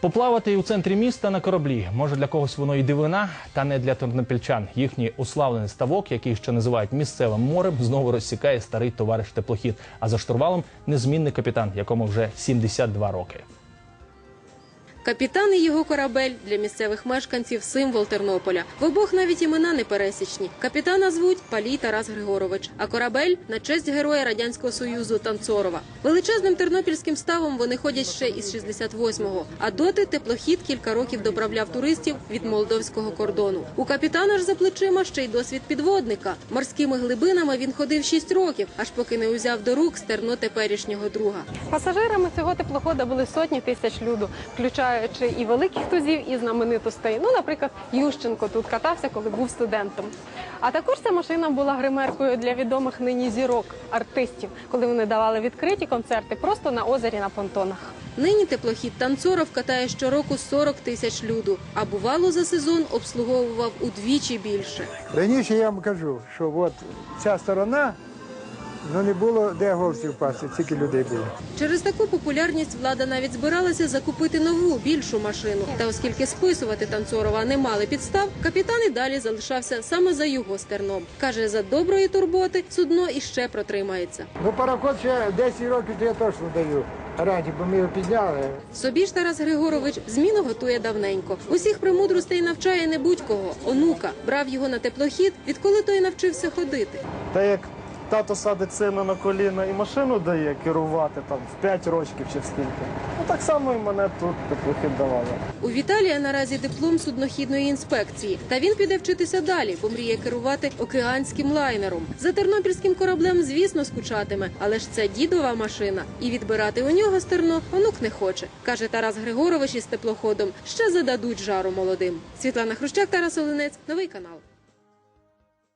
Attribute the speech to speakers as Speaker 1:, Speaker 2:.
Speaker 1: Поплавати у центрі міста на кораблі. Може для когось воно і дивина, та не для тернопільчан. Їхній уславлений ставок, який ще називають місцевим морем, знову розсікає старий товариш теплохід. А за штурвалом незмінний капітан, якому вже 72 роки.
Speaker 2: Капітан і його корабель для місцевих мешканців символ Тернополя. В обох навіть імена не пересічні. Капітана звуть Палій Тарас Григорович, а корабель на честь героя радянського союзу Танцорова. Величезним тернопільським ставом вони ходять ще із 68-го. А доти теплохід кілька років доправляв туристів від молдовського кордону. У капітана ж за плечима ще й досвід підводника. Морськими глибинами він ходив 6 років, аж поки не узяв до рук стерно теперішнього друга.
Speaker 3: Пасажирами цього теплохода були сотні тисяч люду, включаючи і великих тузів, і знаменитостей. Ну, наприклад, Ющенко тут катався, коли був студентом. А також ця машина була гримеркою для відомих нині зірок, артистів, коли вони давали відкриті концерти просто на озері на понтонах.
Speaker 2: Нині теплохід Танцоров катає щороку 40 тисяч люду, а бувало за сезон обслуговував удвічі більше.
Speaker 4: Раніше я вам кажу, що от ця сторона, ну не було де гостів пасти, тільки людей було.
Speaker 2: Через таку популярність влада навіть збиралася закупити нову більшу машину. Та оскільки списувати Танцорова не мали підстав, капітан і далі залишався саме за його стерном. каже, за доброї турботи судно іще протримається.
Speaker 4: Ну пароход ще 10 років, то я точно даю. Раді, бо ми його підняли.
Speaker 2: Собі ж Тарас Григорович зміну готує давненько. Усіх премудростей навчає не будь-кого. Онука брав його на теплохід, відколи той навчився ходити.
Speaker 5: Та як тато садить сина на коліна і машину дає керувати там в 5 років чи в скільки. Ну так само і мене тут теплохід давали.
Speaker 2: У Віталія наразі диплом суднохідної інспекції. Та він піде вчитися далі, бо мріє керувати океанським лайнером. За тернопільським кораблем, звісно, скучатиме, але ж це дідова машина, і відбирати у нього стерно онук не хоче. каже Тарас Григорович із теплоходом. Ще зададуть жару молодим. Світлана Хрущак, Тарас Оленець, новий канал.